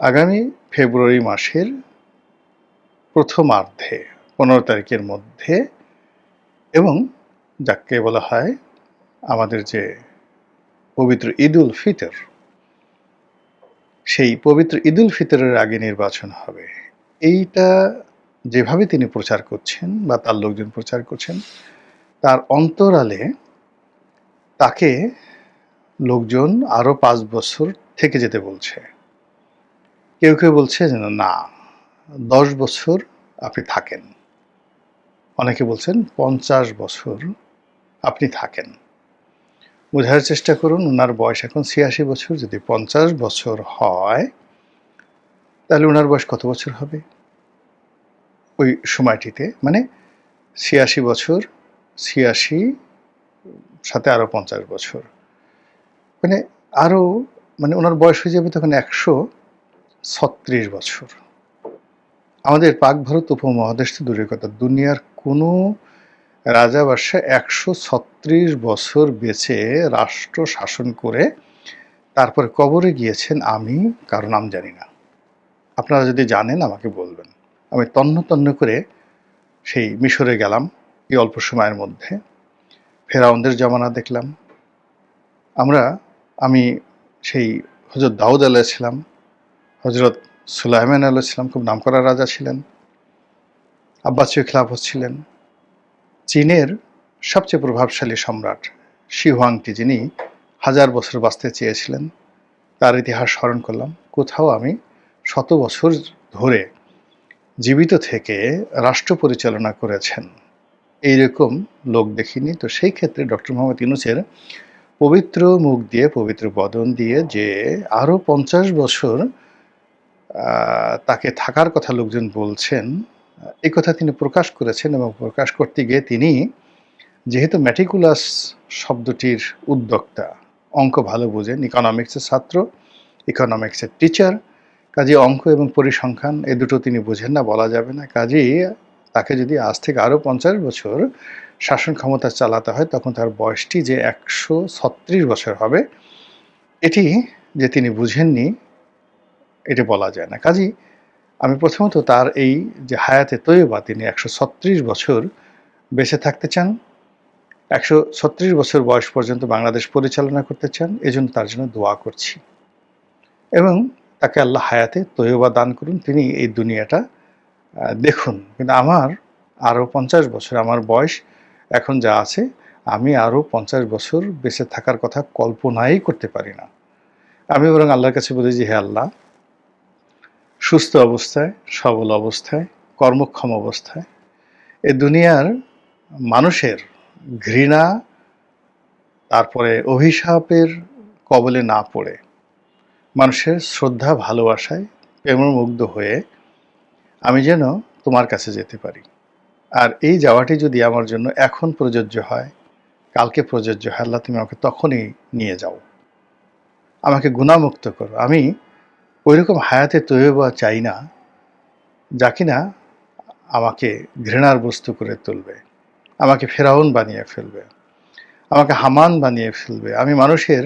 আগামী ফেব্রুয়ারি মাসের প্রথমার্ধে, পনেরো তারিখের মধ্যে এবং যাকে বলা হয় আমাদের যে পবিত্র ঈদ উল ফিতর, সেই পবিত্র ঈদ উল ফিতরের আগে নির্বাচন হবে। এইটা যেভাবে তিনি প্রচার করছেন বা তার লোকজন প্রচার করছেন, তার অন্তরালে তাকে লোকজন আরও পাঁচ বছর থেকে যেতে বলছে। কেউ কেউ বলছে যে, না, দশ বছর আপনি থাকেন। অনেকে বলছেন, পঞ্চাশ বছর আপনি থাকেন। বোঝার চেষ্টা করুন ওনার বয়স এখন ছিয়াশি বছর। যদি পঞ্চাশ বছর হয়, তাহলে ওনার বয়স কত বছর হবে? ওই সময়টিতে মানে ছিয়াশি বছর, ছিয়াশি, সাথে আরও পঞ্চাশ বছর। মানে আরও মানে ওনার বয়স হয়ে যাবে তখন একশো। ছত্রিশ বছর। আমাদের পাক ভারত উপমহাদেশ তো দূরের কথা, দুনিয়ার কোনো রাজা একশো ছত্রিশ বছর বেঁচে রাষ্ট্র শাসন করে তারপর কবরে গিয়েছেন আমি, কারও নাম জানি না। আপনারা যদি জানেন আমাকে বলবেন। আমি তন্ন তন্ন করে সেই মিশরে গেলাম, এই অল্প সময়ের মধ্যে। ফেরাউনদের জমানা দেখলাম। আমরা, আমি সেই হজরত দাউদ আলাইছিলাম হজরত সুলাইমান আল্লাহ ইসলাম খুব নামকরা রাজা ছিলেন। আব্বাসীয় খিলাফত ছিলেন। চীনের সবচেয়ে প্রভাবশালী সম্রাট শিহুয়াংটি যিনি হাজার বছর বাঁচতে চেয়েছিলেন, তার ইতিহাস স্মরণ করলাম। কোথাও আমি শত বছর ধরে জীবিত থেকে রাষ্ট্র পরিচালনা করেছেন, এইরকম লোক দেখিনি। তো সেই ক্ষেত্রে ডক্টর মোহাম্মদ ইউনুসের পবিত্র মুখ দিয়ে, পবিত্র বদন দিয়ে যে আরও পঞ্চাশ বছর তাকে থাকার কথা লোকজন বলছেন এই কথা তিনি প্রকাশ করেছেন এবং প্রকাশ করতে গিয়ে তিনি যেহেতু ম্যাটিকুলাস শব্দটির উদ্যোক্তা, অঙ্ক ভালো বোঝেন ইকোনমিক্সের ছাত্র ইকোনমিক্সের টিচার কাজে অঙ্ক এবং পরিসংখ্যান এ দুটো তিনি বোঝেন না, বলা যাবে না। কাজেই তাকে যদি আজ থেকে আরও পঞ্চাশ বছর শাসন ক্ষমতা চালাতে হয়, তখন তার বয়সটি যে একশো ছত্রিশ বছর হবে, এটি যে তিনি বুঝেননি এটা বলা যায় না। কাজেই আমি প্রথমত তার এই যে হায়াতে তৈবা তিনি একশো ছত্রিশ বছর বেঁচে থাকতে চান, একশো ছত্রিশ বছর বয়স পর্যন্ত বাংলাদেশ পরিচালনা করতে চান, এজন্য তার জন্য দোয়া করছি। এবং তাকে আল্লাহ হায়াতে তৈবা দান করুন, তিনি এই দুনিয়াটা দেখুন। কিন্তু আমার আরও পঞ্চাশ বছর, আমার বয়স এখন যা আছে, আমি আরও পঞ্চাশ বছর বেঁচে থাকার কথা কল্পনাই করতে পারি না। আমি বরং আল্লাহর কাছে বলি যে, হে আল্লাহ সুস্থ অবস্থায়, সবল অবস্থায়, কর্মক্ষম অবস্থায়। এ দুনিয়ার মানুষের ঘৃণা, তারপরে অভিশাপের কবলে না পড়ে মানুষের শ্রদ্ধা, ভালোবাসায় প্রেমমুগ্ধ হয়ে আমি যেন তোমার কাছে যেতে পারি। আর এই যাওয়াটি যদি আমার জন্য এখন প্রযোজ্য হয়, কালকে প্রযোজ্য হয়, আল্লাহ তুমি আমাকে তখনই নিয়ে যাও। আমাকে গুণামুক্ত করো। আমি ওইরকম হায়াতে তৈবা চাই না, যা কিনা আমাকে ঘৃণার বস্তু করে তুলবে, আমাকে ফেরাউন বানিয়ে ফেলবে, আমাকে হামান বানিয়ে ফেলবে। আমি মানুষের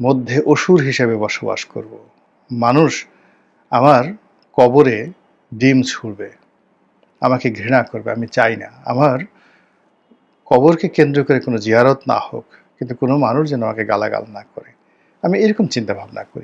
মধ্যে অসুর হিসেবে বসবাস করব। মানুষ আমার কবরে ডিম ছুঁড়বে, আমাকে ঘৃণা করবে, আমি চাই না। আমার কবরকে কেন্দ্র করে কোনো জিয়ারত না হোক, কিন্তু কোনো মানুষ যেন আমাকে গালাগাল না করে। আমি এরকম চিন্তা ভাবনা করি।